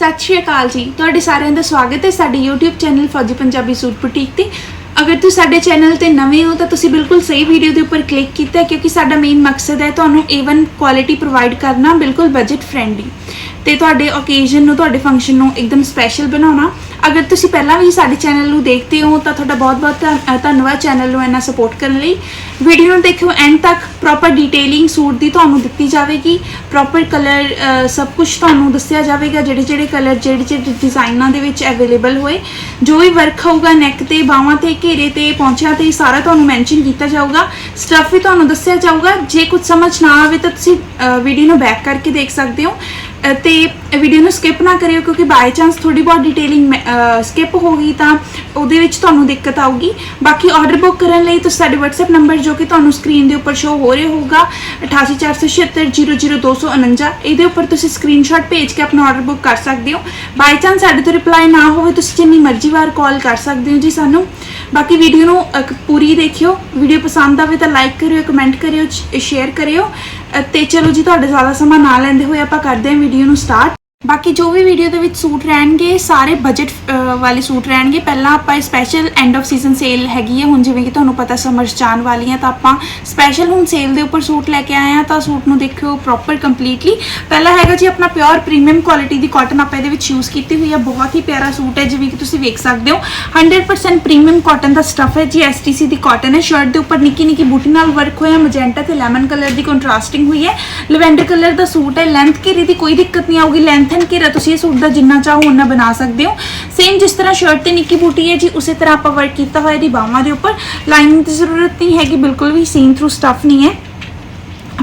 ਸਤਿ ਸ਼੍ਰੀ ਅਕਾਲ ਜੀ। ਤੁਹਾਡੇ ਸਾਰਿਆਂ ਦਾ ਸਵਾਗਤ ਹੈ ਸਾਡੇ YouTube ਚੈਨਲ ਫੌਜੀ ਪੰਜਾਬੀ ਸੂਟ ਬੁਟੀਕ ਤੇ। ਅਗਰ ਤੁਸੀਂ ਸਾਡੇ ਚੈਨਲ ਤੇ ਨਵੇਂ ਹੋ ਤਾਂ ਤੁਸੀਂ ਬਿਲਕੁਲ ਸਹੀ ਵੀਡੀਓ ਦੇ ਉੱਪਰ ਕਲਿੱਕ ਕੀਤਾ ਕਿਉਂਕਿ ਸਾਡਾ ਮੇਨ ਮਕਸਦ ਹੈ ਤੁਹਾਨੂੰ A1 ਕੁਆਲਿਟੀ ਪ੍ਰੋਵਾਈਡ ਕਰਨਾ ਬਿਲਕੁਲ ਬਜਟ ਫ੍ਰੈਂਡਲੀ ਤੇ ਤੁਹਾਡੇ ਓਕੇਜ਼ਨ ਨੂੰ, ਤੁਹਾਡੇ ਫੰਕਸ਼ਨ ਨੂੰ ਇੱਕਦਮ ਸਪੈਸ਼ਲ ਬਣਾਉਣਾ। ਅਗਰ ਤੁਸੀਂ ਪਹਿਲਾਂ ਵੀ ਸਾਡੇ ਚੈਨਲ ਨੂੰ ਦੇਖਦੇ ਹੋ, ਤਾਂ ਤੁਹਾਡਾ ਬਹੁਤ-ਬਹੁਤ ਧੰਨਵਾਦ ਚੈਨਲ ਨੂੰ ਇੰਨਾ ਸਪੋਰਟ ਕਰਨ ਲਈ। ਵੀਡੀਓ ਨੂੰ ਦੇਖਿਓ ਐਂਡ ਤੱਕ ਪ੍ਰੋਪਰ ਡਿਟੇਲਿੰਗ ਸੂਟ ਦੀ ਤੁਹਾਨੂੰ ਦਿੱਤੀ ਜਾਵੇਗੀ। ਪ੍ਰੋਪਰ ਕਲਰ ਸਭ ਕੁਝ ਤੁਹਾਨੂੰ ਦੱਸਿਆ ਜਾਵੇਗਾ, ਜਿਹੜੇ ਜਿਹੜੇ ਕਲਰ ਜਿਹੜੇ ਜਿਹੜੇ ਡਿਜ਼ਾਈਨਾਂ ਦੇ ਵਿੱਚ ਅਵੇਲੇਬਲ ਹੋਏ। ਜੋ ਵੀ ਵਰਕ ਹੋਊਗਾ ਨੈਕ ਤੇ, ਬਾਹਾਂ ਤੇ, ਘੇਰੇ ਤੇ ਪੌਂਚਿਆਂ ਤੇ ਸਾਰਾ ਤੁਹਾਨੂੰ ਮੈਂਸ਼ਨ ਕੀਤਾ ਜਾਊਗਾ। ਸਟੱਫ ਵੀ ਤੁਹਾਨੂੰ ਦੱਸਿਆ ਜਾਊਗਾ। ਜੇ ਕੁਝ ਸਮਝ ਨਾ ਆਵੇ, ਤਾਂ ਤੁਸੀਂ ਵੀਡੀਓ ਨੂੰ ਬੈਕ ਕਰਕੇ ਦੇਖ ਸਕਦੇ ਹੋ। ਤੇ ਵੀਡੀਓ ਨੂੰ ਸਕਿਪ ਨਾ ਕਰਿਓ ਕਿਉਂਕਿ ਬਾਈ ਚਾਂਸ ਥੋੜੀ ਬਹੁਤ ਡਿਟੇਲਿੰਗ ਸਕਿਪ ਹੋ ਗਈ ਤਾਂ ਉਹਦੇ ਵਿੱਚ ਤੁਹਾਨੂੰ ਦਿੱਕਤ ਆਊਗੀ। ਬਾਕੀ ਆਰਡਰ ਬੁੱਕ ਕਰਨ ਲਈ ਤੁਸੀਂ ਸਾਡੇ WhatsApp ਨੰਬਰ ਜੋ ਕਿ ਤੁਹਾਨੂੰ ਸਕਰੀਨ ਦੇ ਉੱਪਰ ਸ਼ੋ ਹੋ ਰਿਹਾ ਹੋਊਗਾ 8846700249 ਇਹਦੇ ਉੱਪਰ ਤੁਸੀਂ ਸਕਰੀਨਸ਼ਾਟ ਭੇਜ ਕੇ ਆਪਣਾ ਆਰਡਰ ਬੁੱਕ ਕਰ ਸਕਦੇ ਹੋ। ਬਾਈ ਚਾਂਸ ਸਾਡੇ ਤੋਂ ਰਿਪਲਾਈ ਨਾ ਹੋਵੇ, ਤੁਸੀਂ ਜਿੰਨੀ ਮਰਜ਼ੀ ਵਾਰ ਕਾਲ ਕਰ ਸਕਦੇ ਹੋ ਜੀ ਸਾਨੂੰ। ਬਾਕੀ ਵੀਡੀਓ ਨੂੰ ਪੂਰੀ ਦੇਖਿਓ। ਵੀਡੀਓ ਪਸੰਦ ਆਵੇ ਤਾਂ ਲਾਈਕ ਕਰਿਓ ਕਮੈਂਟ ਕਰਿਓ ਸ਼ੇਅਰ ਕਰਿਓ। ਤੇ ਚਲੋ ਜੀ, ਤੁਹਾਡਾ ਜ਼ਿਆਦਾ ਸਮਾਂ ਨਾ ਲੈਂਦੇ ਹੋਏ ਆਪਾਂ ਕਰਦੇ ਹਾਂ ਵੀਡੀਓ ਨੂੰ ਸਟਾਰਟ ਬਾਕੀ ਜੋ ਵੀ ਵੀਡੀਓ ਦੇ ਵਿੱਚ ਸੂਟ ਰਹਿਣਗੇ, ਸਾਰੇ ਬਜਟ ਵਾਲੇ ਸੂਟ ਰਹਿਣਗੇ। ਪਹਿਲਾਂ ਆਪਾਂ special end of season sale ਹੈਗੀ ਹੈ ਹੁਣ ਜਿਵੇਂ ਕਿ ਤੁਹਾਨੂੰ ਪਤਾ ਸਮਰਸ ਜਾਣ ਵਾਲੀ ਹੈ ਤਾਂ ਆਪਾਂ ਸਪੈਸ਼ਲ ਹੁਣ ਸੇਲ ਦੇ ਉੱਪਰ ਸੂਟ ਲੈ ਕੇ ਆਏ ਆ। ਤਾਂ ਸੂਟ ਨੂੰ ਦੇਖਿਓ ਪ੍ਰੋਪਰ ਕੰਪਲੀਟਲੀ ਪਹਿਲਾ ਹੈਗਾ ਜੀ ਆਪਣਾ ਪਿਓਰ ਪ੍ਰੀਮੀਅਮ ਕੁਆਲਿਟੀ ਦੀ ਕਾਟਨ ਆਪਾਂ ਇਹਦੇ ਵਿੱਚ ਯੂਜ਼ ਕੀਤੀ ਹੋਈ ਹੈ ਬਹੁਤ ਹੀ ਪਿਆਰਾ ਸੂਟ ਹੈ, ਜਿਵੇਂ ਕਿ ਤੁਸੀਂ ਵੇਖ ਸਕਦੇ ਹੋ। 100% ਪ੍ਰੀਮੀਅਮ ਕਾਟਨ ਦਾ ਸਟਫ ਹੈ ਜੀ। STC ਦੀ ਕਾਟਨ ਹੈ। ਸ਼ਰਟ ਦੇ ਉੱਪਰ ਨਿੱਕੀ ਨਿੱਕੀ ਬੂਟੀ ਨਾਲ ਵਰਕ ਹੋਇਆ। ਮੈਜੈਂਟਾ ਤੇ ਲੈਮਨ ਕਲਰ ਦੀ ਕੰਟਰਾਸਟਿੰਗ ਹੋਈ ਹੈ। ਲਵੈਂਡਰ ਕਲਰ ਦਾ ਸੂਟ ਹੈ। ਲੈਂਥ ਘੇਰੇ ਦੀ ਕੋਈ ਦਿੱਕਤ ਨਹੀਂ ਆਊਗੀ। ਲੈਂਥ ਐਂਡ ਘੇਰਾ, ਤੁਸੀਂ ਇਹ ਸੂਟ ਦਾ ਜਿੰਨਾ ਚਾਹੋ ਉਨਾ ਬਣਾ ਸਕਦੇ ਹੋ। ਸੇਮ ਜਿਸ ਤਰ੍ਹਾਂ ਸ਼ਰਟ ਤੇ ਨਿੱਕੀ ਬੂਟੀ ਹੈ ਜੀ, ਉਸੇ ਤਰ੍ਹਾਂ ਆਪਾਂ ਵਰਕ ਕੀਤਾ ਹੋਇਆ ਦੀ ਬਾਹਾਂ ਦੇ ਉੱਪਰ। ਲਾਈਨਿੰਗ ਦੀ ਜ਼ਰੂਰਤ ਨਹੀਂ ਹੈਗੀ, ਬਿਲਕੁਲ ਵੀ ਸੀਨ ਥਰੂ ਸਟਫ ਨਹੀਂ ਹੈ।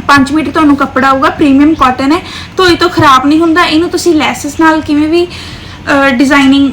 5 ਮੀਟਰ ਤੁਹਾਨੂੰ ਕੱਪੜਾ ਆਊਗਾ ਪ੍ਰੀਮੀਅਮ ਕਾਟਨ ਹੈ। ਧੋਈ ਤੋਂ ਖਰਾਬ ਨਹੀਂ ਹੁੰਦਾ, ਇਹਨੂੰ ਤੁਸੀਂ ਲੈਸਸ ਨਾਲ ਕਿਵੇਂ ਵੀ ਡਿਜ਼ਾਈਨਿੰਗ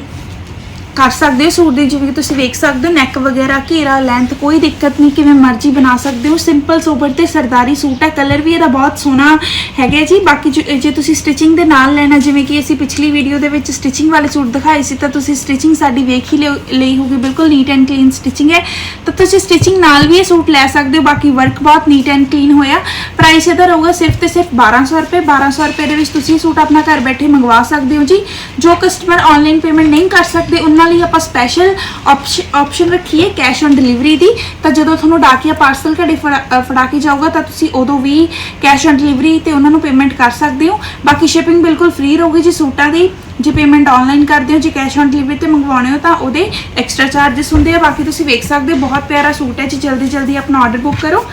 ਕਰ ਸਕਦੇ ਹੋ, ਸੂਟ ਦੀ ਜਿਵੇਂ ਕਿ ਤੁਸੀਂ ਵੇਖ ਸਕਦੇ ਹੋ ਨੈਕ ਵਗੈਰਾ, ਘੇਰਾ ਲੈਂਥ ਕੋਈ ਦਿੱਕਤ ਨਹੀਂ, ਕਿਵੇਂ ਮਰਜ਼ੀ ਬਣਾ ਸਕਦੇ ਹੋ। ਸਿੰਪਲ ਸੋਬਰ ਤੇ ਸਰਦਾਰੀ ਸੂਟ ਹੈ ਕਲਰ ਵੀ ਇਹਦਾ ਬਹੁਤ ਸੋਹਣਾ ਹੈਗਾ ਜੀ। ਬਾਕੀ ਜੇ ਤੁਸੀਂ ਸਟਿਚਿੰਗ ਦੇ ਨਾਲ ਲੈਣਾ, ਜਿਵੇਂ ਕਿ ਅਸੀਂ ਪਿਛਲੀ ਵੀਡੀਓ ਦੇ ਵਿੱਚ ਸਟਿਚਿੰਗ ਵਾਲੇ ਸੂਟ ਦਿਖਾਏ ਸੀ, ਤਾਂ ਤੁਸੀਂ ਸਟਿਚਿੰਗ ਸਾਡੀ ਵੇਖ ਹੀ ਲਿਓ- ਲਈ ਹੋਗੀ ਬਿਲਕੁਲ ਨੀਟ ਐਂਡ ਕਲੀਨ ਸਟਿਚਿੰਗ ਹੈ। ਤਾਂ ਤੁਸੀਂ ਸਟਿਚਿੰਗ ਨਾਲ ਵੀ ਇਹ ਸੂਟ ਲੈ ਸਕਦੇ ਹੋ, ਬਾਕੀ ਵਰਕ ਬਹੁਤ ਨੀਟ ਐਂਡ ਕਲੀਨ ਹੋਇਆ। ਪ੍ਰਾਈਸ ਇਹਦਾ ਰਹੂਗਾ ਸਿਰਫ ਤੇ ਸਿਰਫ 1200 ਰੁਪਏ 1200 ਰੁਪਏ ਦੇ ਵਿੱਚ ਤੁਸੀਂ ਸੂਟ ਆਪਣਾ ਘਰ ਬੈਠੇ ਮੰਗਵਾ ਸਕਦੇ ਹੋ ਜੀ। ਜੋ ਕਸਟਮਰ ਆਨਲਾਈਨ ਪੇਮੈਂਟ ਨਹੀਂ ਕਰ ਸਕਦੇ, ਉਹਨਾਂ ਲਈ ਆਪਾਂ ਸਪੈਸ਼ਲ ਆਪਸ਼ਨ ਰੱਖੀ ਹੈ ਕੈਸ਼ ਔਨ ਡਿਲੀਵਰੀ ਦੀ। ਤਾਂ ਜਦੋਂ ਤੁਹਾਨੂੰ ਡਾਕੀਆ ਪਾਰਸਲ ਘੜੇ ਫੜਾ ਫੜਾ ਕੇ ਜਾਊਗਾ, ਤਾਂ ਤੁਸੀਂ ਉਦੋਂ ਵੀ ਕੈਸ਼ ਔਨ ਡਿਲੀਵਰੀ ਤੇ ਉਹਨਾਂ ਨੂੰ ਪੇਮੈਂਟ ਕਰ ਸਕਦੇ ਹੋ। ਬਾਕੀ ਸ਼ਿਪਿੰਗ ਬਿਲਕੁਲ ਫ੍ਰੀ ਰਹੂਗੀ ਜੀ ਸੂਟਾਂ ਦੀ। ਜੇ ਪੇਮੈਂਟ ਆਨਲਾਈਨ ਕਰਦੇ ਹੋ, ਜੇ ਕੈਸ਼ ਔਨ ਡਿਲੀਵਰੀ ਤੇ ਮੰਗਵਾਉਣੇ ਹੋ, ਤਾਂ ਉਹਦੇ ਐਕਸਟਰਾ ਚਾਰजेस ਹੁੰਦੇ ਆ। ਬਾਕੀ ਤੁਸੀਂ ਵੇਖ ਸਕਦੇ ਹੋ, ਬਹੁਤ ਪਿਆਰਾ ਸੂਟ ਹੈ ਜੀ। ਜਲਦੀ ਜਲਦੀ ਆਪਣਾ ਆਰਡਰ ਬੁੱਕ ਕਰੋ।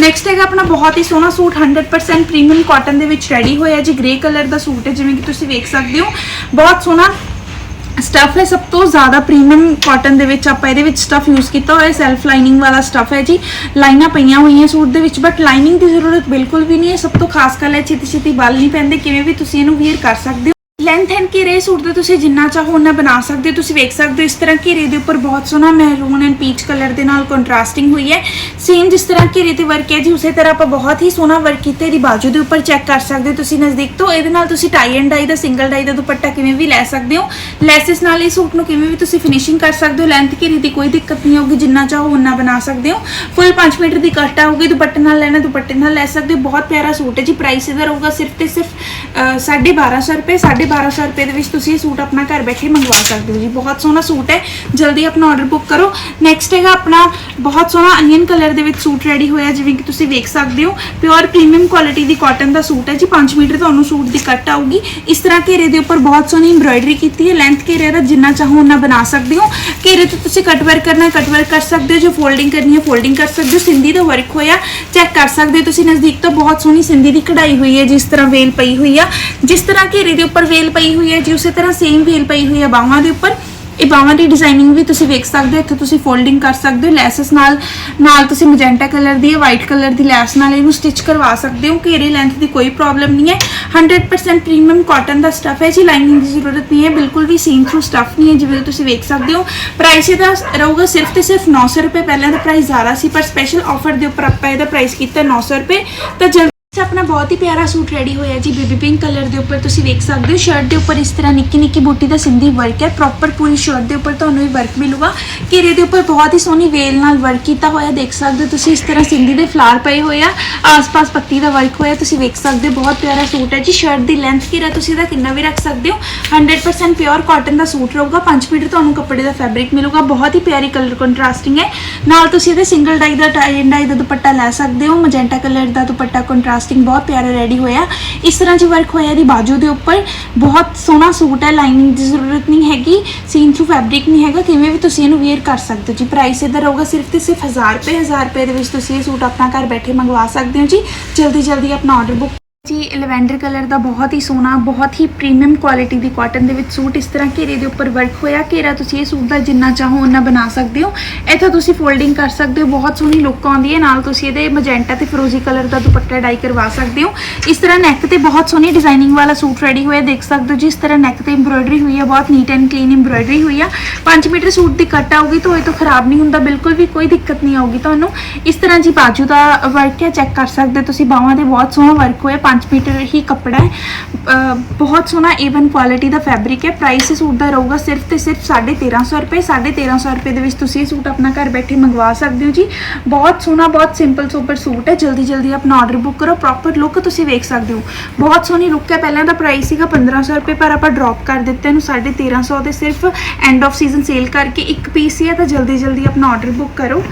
ਨੈਕਸਟ ਹੈਗਾ ਆਪਣਾ ਬਹੁਤ ਹੀ ਸੋਹਣਾ ਸੂਟ 100% ਪ੍ਰੀਮੀਅਮ ਕਾਟਨ ਦੇ ਵਿੱਚ ਰੈਡੀ ਹੋਇਆ ਜੀ। ਗ੍ਰੇ ਕਲਰ ਦਾ ਸੂਟ ਹੈ, ਜਿਵੇਂ ਕਿ ਤੁਸੀਂ ਵੇਖ ਸਕਦੇ ਹੋ। ਬਹੁਤ ਸੋਹਣਾ ਸਟਫ ਹੈ, ਸਭ ਤੋਂ ਜ਼ਿਆਦਾ ਪ੍ਰੀਮੀਅਮ ਕਾਟਨ ਦੇ ਵਿੱਚ ਆਪਾਂ ਇਹਦੇ ਵਿੱਚ ਸਟਫ ਯੂਜ਼ ਕੀਤਾ ਹੋਇਆ ਸੈਲਫ ਲਾਈਨਿੰਗ ਵਾਲਾ ਸਟਫ ਹੈ ਜੀ। ਲਾਈਨਾਂ ਪਈਆਂ ਹੋਈਆਂ ਸੂਟ ਦੇ ਵਿੱਚ ਬਟ ਲਾਈਨਿੰਗ ਦੀ ਜ਼ਰੂਰਤ ਬਿਲਕੁਲ ਵੀ ਨਹੀਂ ਹੈ। ਸਭ ਤੋਂ ਖਾਸ ਗੱਲ ਹੈ ਛੇਤੀ ਛੇਤੀ ਬਲ ਨਹੀਂ ਪੈਂਦੇ, ਕਿਵੇਂ ਵੀ ਤੁਸੀਂ ਇਹਨੂੰ ਵੀਅਰ ਕਰ ਸਕਦੇ ਹੋ। ਲੈਂਥ ਐਂਡ ਘੇਰੇ ਸੂਟ ਦਾ ਤੁਸੀਂ ਜਿੰਨਾ ਚਾਹੋ ਉਹਨਾਂ ਬਣਾ ਸਕਦੇ ਹੋ। ਤੁਸੀਂ ਵੇਖ ਸਕਦੇ ਹੋ ਇਸ ਤਰ੍ਹਾਂ ਘੇਰੇ ਦੇ ਉੱਪਰ ਬਹੁਤ ਸੋਹਣਾ ਮਹਿਰੂਨ ਐਂਡ ਪੀਚ ਕਲਰ ਦੇ ਨਾਲ ਕੰਟਰਾਸਟਿੰਗ ਹੋਈ ਹੈ। ਸੇਮ ਜਿਸ ਤਰ੍ਹਾਂ ਘੇਰੇ ਤੇ ਵਰਕ ਹੈ ਜੀ ਉਸੇ ਤਰ੍ਹਾਂ ਆਪਾਂ ਬਹੁਤ ਹੀ ਸੋਹਣਾ ਵਰਕ ਕੀਤਾ। ਇਹਦੀ ਬਾਜੂ ਦੇ ਉੱਪਰ ਚੈੱਕ ਕਰ ਸਕਦੇ ਹੋ ਤੁਸੀਂ ਨਜ਼ਦੀਕ ਤੋਂ। ਇਹਦੇ ਨਾਲ ਤੁਸੀਂ ਟਾਈ ਐਂਡ ਡਾਈ ਦਾ ਸਿੰਗਲ ਡਾਈ ਦਾ ਦੁਪੱਟਾ ਕਿਵੇਂ ਵੀ ਲੈ ਸਕਦੇ ਹੋ। ਲੈਸਿਸ ਨਾਲ ਇਹ ਸੂਟ ਨੂੰ ਕਿਵੇਂ ਵੀ ਤੁਸੀਂ ਫਿਨਿਸ਼ਿੰਗ ਕਰ ਸਕਦੇ ਹੋ। ਲੈਂਥ ਘੇਰੇ ਦੀ ਕੋਈ ਦਿੱਕਤ ਨਹੀਂ ਹੋਊਗੀ ਜਿੰਨਾ ਚਾਹੋ ਉਨਾ ਬਣਾ ਸਕਦੇ ਹੋ। ਫੁੱਲ 5 ਮੀਟਰ ਦੀ ਕੱਟ ਆਊਗੀ ਦੁਪੱਟੇ ਨਾਲ ਲੈਣਾ ਦੁਪੱਟੇ ਨਾਲ ਲੈ ਸਕਦੇ ਹੋ। ਬਹੁਤ ਪਿਆਰਾ ਸੂਟ ਹੈ ਜੀ। ਪ੍ਰਾਈਸ ਇਹਦਾ ਰਹੂਗਾ ਸਿਰਫ ਤੇ ਸਿਰਫ ਅ, 1250 ਰੁਪਏ 1250 ਰੁਪਏ ਦੇ ਵਿੱਚ ਤੁਸੀਂ ਇਹ ਸੂਟ ਆਪਣਾ ਘਰ ਬੈਠੇ ਮੰਗਵਾ ਸਕਦੇ ਹੋ ਜੀ। ਬਹੁਤ ਸੋਹਣਾ ਸੂਟ ਹੈ। ਜਲਦੀ ਆਪਣਾ ਆਰਡਰ ਬੁੱਕ ਕਰੋ। ਨੈਕਸਟ ਹੈਗਾ ਆਪਣਾ ਬਹੁਤ ਸੋਹਣਾ ਅਨੀਅਨ ਕਲਰ ਦੇ ਵਿੱਚ ਸੂਟ ਰੈਡੀ ਹੋਇਆ, ਜਿਵੇਂ ਕਿ ਤੁਸੀਂ ਵੇਖ ਸਕਦੇ ਹੋ। ਪਿਓਰ ਪ੍ਰੀਮੀਅਮ ਕੁਆਲਿਟੀ ਦੀ ਕਾਟਨ ਦਾ ਸੂਟ ਹੈ ਜੀ। 5 ਮੀਟਰ ਤੁਹਾਨੂੰ ਸੂਟ ਦੀ ਕੱਟ ਆਊਗੀ। ਇਸ ਤਰ੍ਹਾਂ ਘੇਰੇ ਦੇ ਉੱਪਰ ਬਹੁਤ ਸੋਹਣੀ ਐਮਬ੍ਰਾਇਡਰੀ ਕੀਤੀ ਹੈ। ਲੈਂਥ ਘੇਰੇ ਦਾ ਜਿੰਨਾ ਚਾਹੋ ਉਨਾ ਬਣਾ ਸਕਦੇ ਹੋ। ਘੇਰੇ ਤੇ ਤੁਸੀਂ ਕਟ ਵਰਕ ਕਰਨਾ ਕਟ ਵਰਕ ਕਰ ਸਕਦੇ ਹੋ। ਜੋ ਫੋਲਡਿੰਗ ਕਰਨੀ ਹੈ ਫੋਲਡਿੰਗ ਕਰ ਸਕਦੇ ਹੋ। ਸਿੰਧੀ ਦਾ ਵਰਕ ਹੋਇਆ ਚੈੱਕ ਕਰ ਸਕਦੇ ਹੋ। ਤੁਸੀਂ ਨਜ਼ਦੀਕ ਤੋਂ ਬਹੁਤ ਸੋਹਣੀ ਸਿੰਧੀ ਦੀ ਕਢਾਈ ਹੋਈ ਹੈ, ਜਿਸ ਤਰ੍ਹਾਂ ਵੇਲ ਪਈ ਹੋਈ ਆ। ਜਿਸ ਤਰ੍ਹਾਂ ਘੇਰੇ ਦੇ ਉੱਪਰ ਵੇਲ ਪਈ ਹੋਈ ਹੈ ਜੀ, ਉਸੇ ਤਰ੍ਹਾਂ ਸੇਮ ਵੇਲ ਪਈ ਹੋਈ ਹੈ ਬਾਹਾਂ ਦੇ ਉੱਪਰ। ਇਹ ਬਾਹਾਂ ਦੀ ਡਿਜ਼ਾਈਨਿੰਗ ਵੀ ਤੁਸੀਂ ਵੇਖ ਸਕਦੇ ਹੋ, ਇੱਥੇ ਤੁਸੀਂ ਫੋਲਡਿੰਗ ਕਰ ਸਕਦੇ ਹੋ, ਲੈਸਸ ਨਾਲ ਨਾਲ ਤੁਸੀਂ ਮੈਜੈਂਟਾ ਕਲਰ ਦੀ ਵਾਈਟ ਕਲਰ ਦੀ ਲੈਸ ਨਾਲ ਇਹਨੂੰ ਸਟਿਚ ਕਰਵਾ ਸਕਦੇ ਹੋ, ਘੇਰੇ ਲੈਂਥ ਦੀ ਕੋਈ ਪ੍ਰੋਬਲਮ ਨਹੀਂ ਹੈ। 100% ਪ੍ਰੀਮੀਅਮ ਕਾਟਨ ਦਾ ਸਟਫ ਹੈ ਜੀ ਲਾਈਨਿੰਗ ਦੀ ਜ਼ਰੂਰਤ ਨਹੀਂ ਹੈ, ਬਿਲਕੁਲ ਵੀ ਸੀਨ ਥਰੂ ਸਟਫ ਨਹੀਂ ਹੈ ਜਿਵੇਂ ਤੁਸੀਂ ਵੇਖ ਸਕਦੇ ਹੋ। ਪ੍ਰਾਈਸ ਇਹਦਾ ਰਹੂਗਾ ਸਿਰਫ ਤੇ ਸਿਰਫ 900 ਰੁਪਏ, ਪਹਿਲਾਂ ਦਾ ਪ੍ਰਾਈਸ ਜ਼ਿਆਦਾ ਸੀ, ਪਰ ਸਪੈਸ਼ਲ ਆਫਰ ਦੇ ਉੱਪਰ ਆਪਾਂ ਇਹਦਾ ਪ੍ਰਾਈਸ ਕੀਤਾ 900 ਰੁਪਏ। ਤਾਂ ਜਲਦੀ 'ਚ ਆਪਾਂ ਆਪਣਾ ਬਹੁਤ ਹੀ ਪਿਆਰਾ ਸੂਟ ਰੈਡੀ ਹੋਇਆ ਜੀ ਬੇਬੀ ਪਿੰਕ ਕਲਰ ਦੇ ਉੱਪਰ ਤੁਸੀਂ ਵੇਖ ਸਕਦੇ ਹੋ। ਸ਼ਰਟ ਦੇ ਉੱਪਰ ਇਸ ਤਰ੍ਹਾਂ ਨਿੱਕੀ ਨਿੱਕੀ ਬੂਟੀ ਦਾ ਸਿੰਧੀ ਵਰਕ ਹੈ। ਪ੍ਰੋਪਰ ਪੂਰੀ ਸ਼ਰਟ ਦੇ ਉੱਪਰ ਤੁਹਾਨੂੰ ਇਹ ਵਰਕ ਮਿਲੂਗਾ। ਘੇਰੇ ਦੇ ਉੱਪਰ ਬਹੁਤ ਹੀ ਸੋਹਣੀ ਵੇਲ ਨਾਲ ਵਰਕ ਕੀਤਾ ਹੋਇਆ, ਦੇਖ ਸਕਦੇ ਹੋ ਤੁਸੀਂ ਇਸ ਤਰ੍ਹਾਂ ਸਿੰਧੀ ਦੇ ਫਲਾਰ ਪਏ ਹੋਏ ਆ। ਆਸ-ਪਾਸ ਪੱਤੀ ਦਾ ਵਰਕ ਹੋਇਆ, ਤੁਸੀਂ ਵੇਖ ਸਕਦੇ ਹੋ, ਬਹੁਤ ਪਿਆਰਾ ਸੂਟ ਹੈ ਜੀ। ਸ਼ਰਟ ਦੀ ਲੈਂਥ ਘੇਰਾ ਤੁਸੀਂ ਇਹਦਾ ਕਿੰਨਾ ਵੀ ਰੱਖ ਸਕਦੇ ਹੋ। 100% ਪਿਓਰ ਕਾਟਨ ਦਾ ਸੂਟ ਰਹੂਗਾ। 5 ਮੀਟਰ ਤੁਹਾਨੂੰ ਕੱਪੜੇ ਦਾ ਫੈਬਰਿਕ ਮਿਲੂਗਾ। ਬਹੁਤ ਹੀ ਪਿਆਰੀ ਕਲਰ ਕੰਟਰਾਸਟਿੰਗ ਹੈ। ਨਾਲ ਤੁਸੀਂ ਇਹਦੇ ਸਿੰਗਲ ਡਾਈ ਦਾ ਟਾਈ ਡਾਈ ਦਾ ਦੁਪੱਟਾ ਲੈ ਸਕਦੇ ਹੋ। ਮਜੈਂਟਾ ਕਲਰ ਦਾ ਦੁਪੱਟਾ ਕੰਟਰਾਸਟਿੰਗ ਬਹੁਤ ਪਿਆਰਾ ਰੈਡੀ ਹੋਇਆ। ਇਸ ਤਰ੍ਹਾਂ ਜੀ ਵਰਕ ਹੋਇਆ ਇਹਦੀ ਬਾਜੂ ਦੇ ਉੱਪਰ, ਬਹੁਤ ਸੋਹਣਾ ਸੂਟ ਹੈ ਲਾਈਨਿੰਗ ਦੀ ਜ਼ਰੂਰਤ ਨਹੀਂ ਹੈਗੀ ਸੀਨ ਥਰੂ ਫੈਬਰਿਕ ਨਹੀਂ ਹੈਗਾ, ਕਿਵੇਂ ਵੀ ਤੁਸੀਂ ਇਹਨੂੰ ਵੇਅਰ ਕਰ ਸਕਦੇ ਹੋ ਜੀ। ਪ੍ਰਾਈਸ ਇਹਦਾ ਰਹੂਗਾ ਸਿਰਫ ਤੇ ਸਿਰਫ 1000 ਰੁਪਏ 1000 ਰੁਪਏ ਦੇ ਵਿੱਚ ਤੁਸੀਂ ਇਹ ਸੂਟ ਆਪਣਾ ਘਰ ਬੈਠੇ ਮੰਗਵਾ ਸਕਦੇ ਹੋ ਜੀ। ਜਲਦੀ ਜਲਦੀ ਆਪਣਾ ਆਰਡਰ ਬੁੱਕ ਜੀ, ਲੈਵੈਂਡਰ ਕਲਰ ਦਾ ਬਹੁਤ ਹੀ ਸੋਹਣਾ, ਬਹੁਤ ਹੀ ਪ੍ਰੀਮੀਅਮ ਕੁਆਲਿਟੀ ਦੀ ਕਾਟਨ ਦੇ ਵਿੱਚ ਸੂਟ ਇਸ ਤਰ੍ਹਾਂ ਘੇਰੇ ਦੇ ਉੱਪਰ ਵਰਕ ਹੋਇਆ। ਘੇਰਾ ਤੁਸੀਂ ਇਹ ਸੂਟ ਦਾ ਜਿੰਨਾ ਚਾਹੋ ਉਹਨਾਂ ਬਣਾ ਸਕਦੇ ਹੋ। ਇੱਥੇ ਤੁਸੀਂ ਫੋਲਡਿੰਗ ਕਰ ਸਕਦੇ ਹੋ, ਬਹੁਤ ਸੋਹਣੀ ਲੁੱਕ ਆਉਂਦੀ ਹੈ। ਨਾਲ ਤੁਸੀਂ ਇਹਦੇ ਮਜੈਂਟਾ ਤੇ ਫਿਰੋਜ਼ੀ ਕਲਰ ਦਾ ਦੁਪੱਟਾ ਡਾਈ ਕਰਵਾ ਸਕਦੇ ਹੋ। ਇਸ ਤਰ੍ਹਾਂ ਨੈਕ ਤੇ ਬਹੁਤ ਸੋਹਣੀ ਡਿਜ਼ਾਈਨਿੰਗ ਵਾਲਾ ਸੂਟ ਰੈਡੀ ਹੋਇਆ, ਦੇਖ ਸਕਦੇ ਹੋ ਜੀ। ਇਸ ਤਰ੍ਹਾਂ ਨੈਕ ਤੇ ਐਮਬ੍ਰੋਇਡਰੀ ਹੋਈ ਹੈ ਬਹੁਤ ਨੀਟ ਐਂਡ ਕਲੀਨ ਐਮਬ੍ਰੋਇਡਰੀ ਹੋਈ ਆ। 5 ਮੀਟਰ ਸੂਟ ਦੀ ਕੱਟ ਆਊਗੀ ਤਾਂ ਇਹ ਤੋਂ ਖਰਾਬ ਨਹੀਂ ਹੁੰਦਾ, ਬਿਲਕੁਲ ਵੀ ਕੋਈ ਦਿੱਕਤ ਨਹੀਂ ਆਊਗੀ ਤੁਹਾਨੂੰ। ਇਸ ਤਰ੍ਹਾਂ ਜੀ ਬਾਜੂ ਦਾ ਵਰਕ ਹੈ ਚੈੱਕ ਕਰ ਸਕਦੇ ਹੋ ਤੁਸੀਂ। ਬਾਹਾਂ ਦੇ ਬਹੁਤ ਸੋਹਣਾ ਵਰਕ ਹੋਇਆ 5 ਮੀਟਰ ਹੀ ਕੱਪੜਾ ਹੈ। ਬਹੁਤ ਸੋਹਣਾ ਏਵਨ ਕੁਆਲਿਟੀ ਦਾ ਫੈਬਰਿਕ ਹੈ। ਪ੍ਰਾਈਸ ਇਸ ਸੂਟ ਦਾ ਰਹੂਗਾ ਸਿਰਫ ਤੇ ਸਿਰਫ 1350 ਰੁਪਏ 1350 ਰੁਪਏ ਦੇ ਵਿੱਚ ਤੁਸੀਂ ਇਹ ਸੂਟ ਆਪਣਾ ਘਰ ਬੈਠੇ ਮੰਗਵਾ ਸਕਦੇ ਹੋ ਜੀ। ਬਹੁਤ ਸੋਹਣਾ, ਬਹੁਤ ਸਿੰਪਲ ਸੁਪਰ ਸੂਟ ਹੈ। ਜਲਦੀ ਜਲਦੀ ਆਪਣਾ ਆਰਡਰ ਬੁੱਕ ਕਰੋ। ਪ੍ਰੋਪਰ ਲੁੱਕ ਤੁਸੀਂ ਵੇਖ ਸਕਦੇ ਹੋ। ਬਹੁਤ ਸੋਹਣੀ ਲੁੱਕ ਹੈ। ਪਹਿਲਾਂ ਦਾ ਪ੍ਰਾਈਸ ਸੀਗਾ 1500 ਰੁਪਏ, ਪਰ ਆਪਾਂ ਡ੍ਰੌਪ ਕਰ ਦਿੱਤਾ ਇਹਨੂੰ 1350 ਦੇ ਸਿਰਫ। ਐਂਡ ਆਫ ਸੀਜ਼ਨ ਸੇਲ ਕਰਕੇ ਇੱਕ ਪੀਸ ਹੀ ਹੈ, ਤਾਂ ਜਲਦੀ ਜਲਦੀ ਆਪਣਾ ਆਰਡਰ ਬੁੱਕ ਕਰੋ।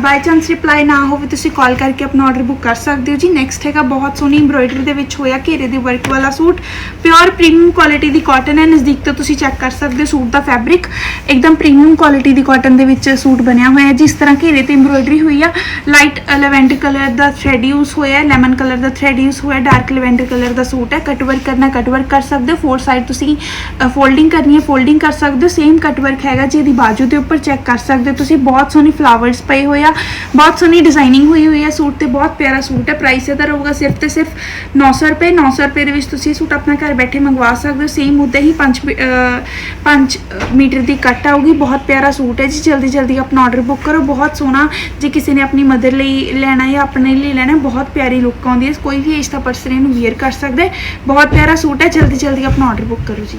ਬਾਈ ਚਾਂਸ ਰਿਪਲਾਈ ਨਾ ਹੋਵੇ, ਤੁਸੀਂ ਕਾਲ ਕਰਕੇ ਆਪਣਾ ਆਰਡਰ ਬੁੱਕ ਕਰ ਸਕਦੇ ਹੋ ਜੀ। ਨੈਕਸਟ ਹੈਗਾ ਬਹੁਤ ਸੋਹਣੀ ਐਮਬ੍ਰੋਇਡਰੀ ਦੇ ਵਿੱਚ ਹੋਇਆ ਘੇਰੇ ਦੇ ਵਰਕ ਵਾਲਾ ਸੂਟ ਪਿਓਰ ਪ੍ਰੀਮੀਅਮ ਕੁਆਲਿਟੀ ਦੀ ਕਾਟਨ ਹੈ। ਨਜ਼ਦੀਕ ਤੋਂ ਤੁਸੀਂ ਚੈੱਕ ਕਰ ਸਕਦੇ ਹੋ, ਸੂਟ ਦਾ ਫੈਬਰਿਕ ਇੱਕਦਮ ਪ੍ਰੀਮੀਅਮ ਕੁਆਲਿਟੀ ਦੀ ਕਾਟਨ ਦੇ ਵਿੱਚ ਸੂਟ ਬਣਿਆ ਹੋਇਆ ਹੈ। ਜਿਸ ਤਰ੍ਹਾਂ ਘੇਰੇ ਤੇ ਐਮਬ੍ਰੋਇਡਰੀ ਹੋਈ ਆ ਲਾਈਟ ਲੈਵੈਂਡਰ ਕਲਰ ਦਾ ਥ੍ਰੈਡ ਯੂਜ਼ ਹੋਇਆ ਲੈਮਨ ਕਲਰ ਦਾ ਥ੍ਰੈਡ ਯੂਜ਼ ਹੋਇਆ ਡਾਰਕ ਲੈਵੈਂਡਰ ਕਲਰ ਦਾ ਸੂਟ ਹੈ। ਕਟ ਵਰਕ ਕਰਨਾ ਕਟ ਵਰਕ ਕਰ ਸਕਦੇ ਹੋ। ਫੋਰ ਸਾਈਡ ਤੁਸੀਂ ਫੋਲਡਿੰਗ ਕਰਨੀ ਹੈ ਫੋਲਡਿੰਗ ਕਰ ਸਕਦੇ ਹੋ। ਸੇਮ ਕਟ ਵਰਕ ਹੈਗਾ ਜੀ, ਇਹਦੀ ਬਾਜੂ ਦੇ ਉੱਪਰ ਚੈੱਕ ਕਰ ਸਕਦੇ ਹੋ ਤੁਸੀਂ। ਬਹੁਤ ਸੋਹਣੀ ਫਲਾਵਰਸ ਪਏ ਹੋਏ ਆ, ਬਹੁਤ ਸੋਹਣੀ ਡਿਜ਼ਾਈਨਿੰਗ ਹੋਈ ਹੋਈ ਹੈ ਸੂਟ ਤੇ। ਬਹੁਤ ਪਿਆਰਾ ਸੂਟ ਹੈ ਪ੍ਰਾਈਸ ਇਹਦਾ ਰਹੂਗਾ ਸਿਰਫ ਤੇ ਸਿਰਫ 900 ਰੁਪਏ 900 ਰੁਪਏ ਦੇ ਵਿੱਚ ਤੁਸੀਂ ਸੂਟ ਆਪਣਾ ਘਰ ਬੈਠੇ ਮੰਗਵਾ ਸਕਦੇ ਹੋ। ਸੇਮ ਉਦਾਂ ਹੀ 5 5 ਮੀਟਰ ਦੀ ਕੱਟ ਆਊਗੀ। ਬਹੁਤ ਪਿਆਰਾ ਸੂਟ ਹੈ ਜੀ। ਜਲਦੀ ਜਲਦੀ ਆਪਣਾ ਆਰਡਰ ਬੁੱਕ ਕਰੋ। ਬਹੁਤ ਸੋਹਣਾ ਜੇ ਕਿਸੇ ਨੇ ਆਪਣੀ ਮਦਰ ਲਈ ਲੈਣਾ ਜਾਂ ਆਪਣੇ ਲਈ ਲੈਣਾ, ਬਹੁਤ ਪਿਆਰੀ ਲੁੱਕ ਆਉਂਦੀ ਹੈ। ਕੋਈ ਵੀ ਏਜ ਦਾ ਪਰਸਨ ਇਹਨੂੰ ਵੇਅਰ ਕਰ ਸਕਦਾ ਹੈ। ਬਹੁਤ ਪਿਆਰਾ ਸੂਟ ਹੈ। ਜਲਦੀ ਜਲਦੀ ਆਪਣਾ ਆਰਡਰ ਬੁੱਕ ਕਰੋ ਜੀ।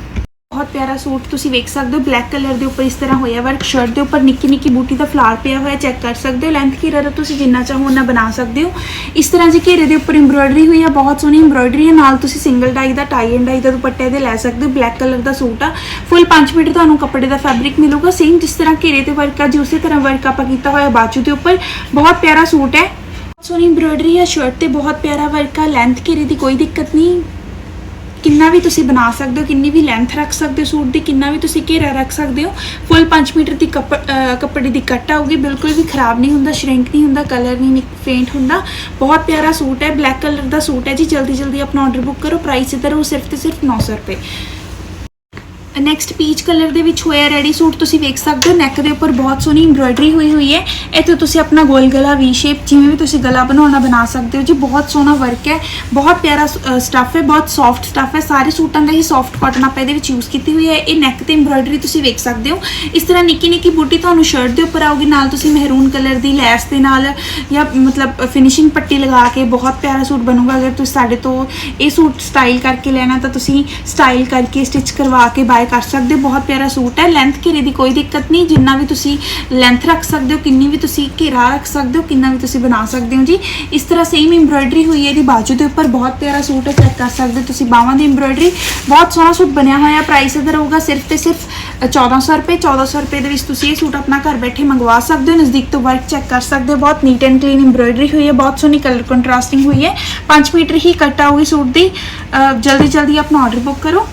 ਬਹੁਤ ਪਿਆਰਾ ਸੂਟ ਤੁਸੀਂ ਵੇਖ ਸਕਦੇ ਹੋ ਬਲੈਕ ਕਲਰ ਦੇ ਉੱਪਰ ਇਸ ਤਰ੍ਹਾਂ ਹੋਇਆ ਵਰਕ ਸ਼ਰਟ ਦੇ ਉੱਪਰ ਨਿੱਕੀ ਨਿੱਕੀ ਬੂਟੀ ਦਾ ਫਲਾਰ ਪਿਆ ਹੋਇਆ ਚੈੱਕ ਕਰ ਸਕਦੇ ਹੋ ਲੈਂਥ ਘੇਰਾ ਦਾ ਤੁਸੀਂ ਜਿੰਨਾ ਚਾਹੋ ਉਹਨਾਂ ਬਣਾ ਸਕਦੇ ਹੋ ਇਸ ਤਰ੍ਹਾਂ ਜੀ ਘੇਰੇ ਦੇ ਉੱਪਰ ਐਮਬ੍ਰੋਇਡਰੀ ਹੋਈ ਹੈ ਬਹੁਤ ਸੋਹਣੀ ਐਮਬ੍ਰੋਇਡਰੀ ਹੈ ਨਾਲ ਤੁਸੀਂ ਸਿੰਗਲ ਡਾਈ ਦਾ ਟਾਈ ਐਂਡ ਡਾਈ ਦਾ ਦੁਪੱਟੇ ਦੇ ਲੈ ਸਕਦੇ ਹੋ ਬਲੈਕ ਕਲਰ ਦਾ ਸੂਟ ਆ ਫੁੱਲ 5 ਮੀਟਰ ਤੁਹਾਨੂੰ ਕੱਪੜੇ ਦਾ ਫੈਬਰਿਕ ਮਿਲੂਗਾ ਸੇਮ ਜਿਸ ਤਰ੍ਹਾਂ ਘੇਰੇ ਤੇ ਵਰਕ ਆ ਜੀ ਉਸੇ ਤਰ੍ਹਾਂ ਵਰਕ ਆਪਾਂ ਕੀਤਾ ਹੋਇਆ ਬਾਜੂ ਦੇ ਉੱਪਰ ਬਹੁਤ ਪਿਆਰਾ ਸੂਟ ਹੈ ਸੋਹਣੀ ਐਮਬ੍ਰੋਇਡਰੀ ਹੈ ਸ਼ਰਟ ਤੇ ਬਹੁਤ ਪਿਆਰਾ ਵਰਕ ਆ ਲੈਂਥ ਘੇਰੇ ਦੀ ਕੋਈ ਦਿੱਕਤ ਨਹੀਂ ਕਿੰਨਾ ਵੀ ਤੁਸੀਂ ਬਣਾ ਸਕਦੇ ਹੋ, ਕਿੰਨੀ ਵੀ ਲੈਂਥ ਰੱਖ ਸਕਦੇ ਹੋ ਸੂਟ ਦੀ, ਕਿੰਨਾ ਵੀ ਤੁਸੀਂ ਘੇਰਾ ਰੱਖ ਸਕਦੇ ਹੋ ਫੁੱਲ 5 ਮੀਟਰ ਦੀ ਕੱਪ- ਕੱਪੜੇ ਦੀ ਕੱਟ ਆਊਗੀ, ਬਿਲਕੁਲ ਵੀ ਖਰਾਬ ਨਹੀਂ ਹੁੰਦਾ ਸ਼ਰਿੰਕ ਨਹੀਂ ਹੁੰਦਾ ਕਲਰ ਨਹੀਂ ਫੇਂਟ ਹੁੰਦਾ। ਬਹੁਤ ਪਿਆਰਾ ਸੂਟ ਹੈ ਬਲੈਕ ਕਲਰ ਦਾ ਸੂਟ ਹੈ ਜੀ ਜਲਦੀ ਜਲਦੀ ਆਪਣਾ ਆਰਡਰ ਬੁੱਕ ਕਰੋ ਪ੍ਰਾਈਸ ਇਧਰ ਉਹ ਸਿਰਫ ਤੇ ਸਿਰਫ 900 ਰੁਪਏ। ਨੈਕਸਟ ਪੀਚ ਕਲਰ ਦੇ ਵਿੱਚ ਹੋਇਆ ਰੈਡੀ ਸੂਟ ਤੁਸੀਂ ਵੇਖ ਸਕਦੇ ਹੋ। ਨੈਕ ਦੇ ਉੱਪਰ ਬਹੁਤ ਸੋਹਣੀ ਐਮਬ੍ਰੋਇਡਰੀ ਹੋਈ ਹੋਈ ਹੈ। ਇੱਥੇ ਤੁਸੀਂ ਆਪਣਾ ਗੋਲ ਗਲਾ ਵੀ ਸ਼ੇਪ ਜਿਵੇਂ ਵੀ ਤੁਸੀਂ ਗਲਾ ਬਣਾਉਣਾ ਬਣਾ ਸਕਦੇ ਹੋ ਜੀ। ਬਹੁਤ ਸੋਹਣਾ ਵਰਕ ਹੈ। ਬਹੁਤ ਪਿਆਰਾ ਸਟੱਫ ਹੈ। ਬਹੁਤ ਸੌਫਟ ਸਟੱਫ ਹੈ। ਸਾਰੇ ਸੂਟਾਂ ਦਾ ਹੀ ਸੌਫਟ ਕਾਟਨ ਆਪਾਂ ਇਹਦੇ ਵਿੱਚ ਯੂਜ਼ ਕੀਤੀ ਹੋਈ ਹੈ। ਇਹ ਨੈਕ ਤੇ ਐਮਬ੍ਰੋਇਡਰੀ ਤੁਸੀਂ ਵੇਖ ਸਕਦੇ ਹੋ। ਇਸ ਤਰ੍ਹਾਂ ਨਿੱਕੀ ਨਿੱਕੀ ਬੂਟੀ ਤੁਹਾਨੂੰ ਸ਼ਰਟ ਦੇ ਉੱਪਰ ਆਊਗੀ। ਨਾਲ ਤੁਸੀਂ ਮਹਿਰੂਨ ਕਲਰ ਦੀ ਲੈਸ ਦੇ ਨਾਲ ਜਾਂ ਮਤਲਬ ਫਿਨਿਸ਼ਿੰਗ ਪੱਟੀ ਲਗਾ ਕੇ ਬਹੁਤ ਪਿਆਰਾ ਸੂਟ ਬਣੂਗਾ। ਅਗਰ ਤੁਸੀਂ ਸਾਡੇ ਤੋਂ ਇਹ ਸੂਟ ਸਟਾਈਲ ਕਰਕੇ ਲੈਣਾ ਤਾਂ ਤੁਸੀਂ ਸਟਾਈਲ ਕਰਕੇ ਸਟਿਚ ਕਰਵਾ ਕੇ ਬਾਏ ਕਰ ਸਕਦੇ ਹੋ। ਬਹੁਤ ਪਿਆਰਾ ਸੂਟ ਹੈ। ਲੈਂਥ ਘੇਰੇ ਦੀ ਕੋਈ ਦਿੱਕਤ ਨਹੀਂ। ਜਿੰਨਾ ਵੀ ਤੁਸੀਂ ਲੈਂਥ ਰੱਖ ਸਕਦੇ ਹੋ ਕਿੰਨੀ ਵੀ ਤੁਸੀਂ ਘੇਰਾ ਰੱਖ ਸਕਦੇ ਹੋ ਕਿੰਨਾ ਵੀ ਤੁਸੀਂ ਬਣਾ ਸਕਦੇ ਹੋ ਜੀ। ਇਸ ਤਰ੍ਹਾਂ ਸੇਮ ਐਮਬ੍ਰੋਇਡਰੀ ਹੋਈ ਹੈ ਇਹਦੀ ਬਾਜੂ ਦੇ ਉੱਪਰ। ਬਹੁਤ ਪਿਆਰਾ ਸੂਟ ਹੈ। ਚੈੱਕ ਕਰ ਸਕਦੇ ਹੋ ਤੁਸੀਂ। ਬਾਹਾਂ ਦੀ ਐਮਬ੍ਰੋਇਡਰੀ ਬਹੁਤ ਸੋਹਣਾ ਸੂਟ ਬਣਿਆ ਹੋਇਆ ਪ੍ਰਾਈਸ ਇਹਦਾ ਰਹੂਗਾ ਸਿਰਫ ਤੇ ਸਿਰਫ ਅ, 1400 ਰੁਪਏ। 1400 ਰੁਪਏ ਦੇ ਵਿੱਚ ਤੁਸੀਂ ਇਹ ਸੂਟ ਆਪਣਾ ਘਰ ਬੈਠੇ ਮੰਗਵਾ ਸਕਦੇ ਹੋ। ਨਜ਼ਦੀਕ ਤੋਂ ਵਰਕ ਚੈੱਕ ਕਰ ਸਕਦੇ ਹੋ। ਬਹੁਤ ਨੀਟ ਐਂਡ ਕਲੀਨ ਐਮਬ੍ਰੋਇਡਰੀ ਹੋਈ ਹੈ। ਬਹੁਤ ਸੋਹਣੀ ਕਲਰ ਕੰਟਰਾਸਟਿੰਗ ਹੋਈ ਹੈ। 5 ਮੀਟਰ ਹੀ ਕੱਟ ਆਊਗੀ ਸੂਟ ਦੀ। ਜਲਦੀ ਜਲਦੀ ਆਪਣਾ ਆਰਡਰ ਬੁੱਕ ਕਰੋ।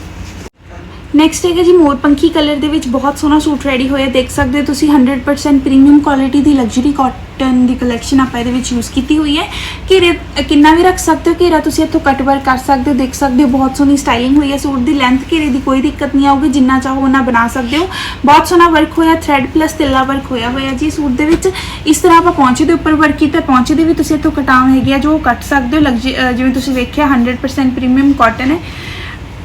ਨੈਕਸਟ ਹੈਗਾ ਜੀ ਮੋਰਪੰਖੀ ਕਲਰ ਦੇ ਵਿੱਚ ਬਹੁਤ ਸੋਹਣਾ ਸੂਟ ਰੈਡੀ ਹੋਇਆ। ਦੇਖ ਸਕਦੇ ਹੋ ਤੁਸੀਂ 100% ਪ੍ਰੀਮੀਅਮ ਕੁਆਲਿਟੀ ਦੀ ਲਗਜ਼ਰੀ ਕਾਟਨ ਦੀ ਕਲੈਕਸ਼ਨ ਆਪਾਂ ਇਹਦੇ ਵਿੱਚ ਯੂਜ਼ ਕੀਤੀ ਹੋਈ ਹੈ। ਘੇਰੇ ਕਿੰਨਾ ਵੀ ਰੱਖ ਸਕਦੇ ਹੋ, ਘੇਰਾ ਤੁਸੀਂ ਇੱਥੋਂ ਕਟ ਵਰਕ ਕਰ ਸਕਦੇ ਹੋ, ਦੇਖ ਸਕਦੇ ਹੋ ਬਹੁਤ ਸੋਹਣੀ ਸਟਾਈਲਿੰਗ ਹੋਈ ਹੈ। ਸੂਟ ਦੀ ਲੈਂਥ ਘੇਰੇ ਦੀ ਕੋਈ ਦਿੱਕਤ ਨਹੀਂ ਆਊਗੀ, ਜਿੰਨਾ ਚਾਹੋ ਉਹਨਾਂ ਬਣਾ ਸਕਦੇ ਹੋ। ਬਹੁਤ ਸੋਹਣਾ ਵਰਕ ਹੋਇਆ ਥ੍ਰੈਡ ਪਲੱਸ ਤਿੱਲਾ ਵਰਕ ਹੋਇਆ ਹੋਇਆ ਜੀ ਸੂਟ ਦੇ ਵਿੱਚ। ਇਸ ਤਰ੍ਹਾਂ ਆਪਾਂ ਪਹੁੰਚੇ ਦੇ ਉੱਪਰ ਵਰਕ ਕੀਤਾ ਪਹੁੰਚੇ ਦੇ ਵੀ ਤੁਸੀਂ ਇੱਥੋਂ ਕਟਾਉਣ ਹੈਗੀ ਆ ਜੋ ਕੱਟ ਸਕਦੇ ਹੋ। ਲਗਜ਼ਰੀ ਜਿਵੇਂ ਤੁਸੀਂ ਵੇਖਿਆ 100% ਪ੍ਰੀਮੀਅਮ ਕਾਟਨ ਹੈ।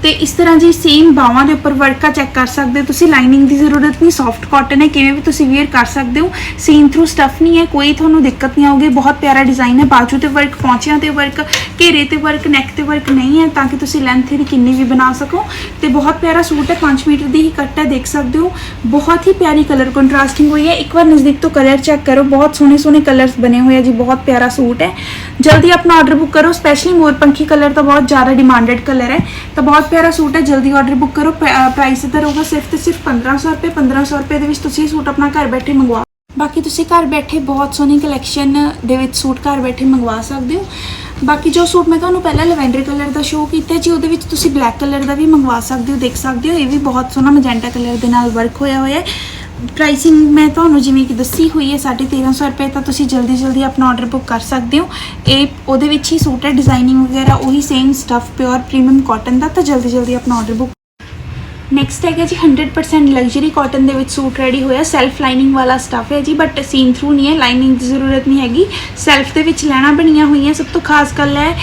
ਤੇ ਇਸ ਤਰ੍ਹਾਂ ਜੀ ਸੇਮ ਬਾਹਾਂ ਦੇ ਉੱਪਰ ਵਰਕ ਚੈੱਕ ਕਰ ਸਕਦੇ ਹੋ ਤੁਸੀਂ ਲਾਈਨਿੰਗ ਦੀ ਜ਼ਰੂਰਤ ਨਹੀਂ ਸੌਫਟ ਕਾਟਨ ਹੈ, ਕਿਵੇਂ ਵੀ ਤੁਸੀਂ ਵੇਅਰ ਕਰ ਸਕਦੇ ਹੋ ਸੀਨ ਥਰੂ ਸਟਫ ਨਹੀਂ ਹੈ, ਕੋਈ ਤੁਹਾਨੂੰ ਦਿੱਕਤ ਨਹੀਂ ਆਊਗੀ, ਬਹੁਤ ਪਿਆਰਾ ਡਿਜ਼ਾਈਨ ਹੈ, ਬਾਜੂ ਤੇ ਵਰਕ ਪੌਂਚਿਆਂ ਤੇ ਵਰਕ ਘੇਰੇ ਤੇ ਵਰਕ ਨੈਕ ਤੇ ਵਰਕ ਨਹੀਂ ਹੈ, ਤਾਂ ਕਿ ਤੁਸੀਂ ਲੈਂਥ ਇਹਦੀ ਕਿੰਨੀ ਵੀ ਬਣਾ ਸਕੋ। ਤੇ ਬਹੁਤ ਪਿਆਰਾ ਸੂਟ ਹੈ 5 ਮੀਟਰ ਦੀ ਹੀ ਕੱਟ ਹੈ, ਦੇਖ ਸਕਦੇ ਹੋ। ਬਹੁਤ ਹੀ ਪਿਆਰੀ ਕਲਰ ਕੰਟਰਾਸਟਿੰਗ ਹੋਈ ਹੈ। ਇੱਕ ਵਾਰ ਨਜ਼ਦੀਕ ਤੋਂ ਕਲਰ ਚੈੱਕ ਕਰੋ, ਬਹੁਤ ਸੋਹਣੇ ਸੋਹਣੇ ਕਲਰਸ ਬਣੇ ਹੋਏ ਆ ਜੀ, ਬਹੁਤ ਪਿਆਰਾ ਸੂਟ ਹੈ। ਜਲਦੀ ਆਪਣਾ ਆਰਡਰ ਬੁੱਕ ਕਰੋ। ਸਪੈਸ਼ਲੀ ਮੋਰਪੰਖੀ ਕਲਰ ਤਾਂ ਬਹੁਤ ਜ਼ਿਆਦਾ ਡਿਮਾਂਡਡ ਕਲਰ ਹੈ। ਤਾਂ ਬਹੁਤ ਪਿਆਰਾ ਸੂਟ ਹੈ। ਜਲਦੀ ਆਰਡਰ ਬੁੱਕ ਕਰੋ। ਪ੍ਰਾਈਸ ਇਹਦਾ ਰਹੂਗਾ ਸਿਰਫ ਤੇ ਸਿਰਫ 1500 ਰੁਪਏ। 1500 ਰੁਪਏ ਦੇ ਵਿੱਚ ਤੁਸੀਂ ਸੂਟ ਆਪਣਾ ਘਰ ਬੈਠੇ ਮੰਗਵਾ ਬਾਕੀ ਤੁਸੀਂ ਘਰ ਬੈਠੇ ਬਹੁਤ ਸੋਹਣੀ ਕਲੈਕਸ਼ਨ ਦੇ ਵਿੱਚ ਸੂਟ ਘਰ ਬੈਠੇ ਮੰਗਵਾ ਸਕਦੇ ਹੋ। ਬਾਕੀ ਜੋ ਸੂਟ ਮੈਂ ਤੁਹਾਨੂੰ ਪਹਿਲਾਂ ਲਵੈਂਡਰ ਕਲਰ ਦਾ ਸ਼ੋਅ ਕੀਤਾ ਜੀ ਉਹਦੇ ਵਿੱਚ ਤੁਸੀਂ ਬਲੈਕ ਕਲਰ ਦਾ ਵੀ ਮੰਗਵਾ ਸਕਦੇ ਹੋ, ਦੇਖ ਸਕਦੇ ਹੋ। ਇਹ ਵੀ ਬਹੁਤ ਸੋਹਣਾ ਮੈਜੈਂਟਾ ਕਲਰ ਦੇ ਨਾਲ ਵਰਕ ਹੋਇਆ ਹੋਇਆ ਹੈ। ਪ੍ਰਾਈਸਿੰਗ ਮੈਂ ਤੁਹਾਨੂੰ ਜਿਵੇਂ ਕਿ ਦੱਸੀ ਹੋਈ ਹੈ 1350 ਰੁਪਏ ਤਾਂ ਤੁਸੀਂ ਜਲਦੀ ਜਲਦੀ ਆਪਣਾ ਆਰਡਰ ਬੁੱਕ ਕਰ ਸਕਦੇ ਹੋ। ਇਹ ਉਹਦੇ ਵਿੱਚ ਹੀ ਸੂਟ ਹੈ ਡਿਜ਼ਾਈਨਿੰਗ ਵਗੈਰਾ ਉਹੀ same stuff pure premium cotton ਦਾ, ਤਾਂ ਜਲਦੀ ਜਲਦੀ ਆਪਣਾ ਆਰਡਰ ਬੁੱਕ ਨੈਕਸਟ ਹੈਗਾ ਜੀ 100% ਲਗਜ਼ਰੀ ਕਾਟਨ ਦੇ ਵਿੱਚ ਸੂਟ ਰੈਡੀ ਹੋਇਆ। ਸੈਲਫ ਲਾਈਨਿੰਗ ਵਾਲਾ ਸਟਫ ਹੈ ਜੀ ਬਟ ਸੀਨ ਥਰੂ ਨਹੀਂ ਹੈ ਲਾਈਨਿੰਗ ਦੀ ਜ਼ਰੂਰਤ ਨਹੀਂ ਹੈਗੀ। ਸੈਲਫ ਦੇ ਵਿੱਚ ਲੈਣਾ ਬਣੀਆਂ ਹੋਈਆਂ, ਸਭ ਤੋਂ ਖਾਸ ਗੱਲ ਹੈ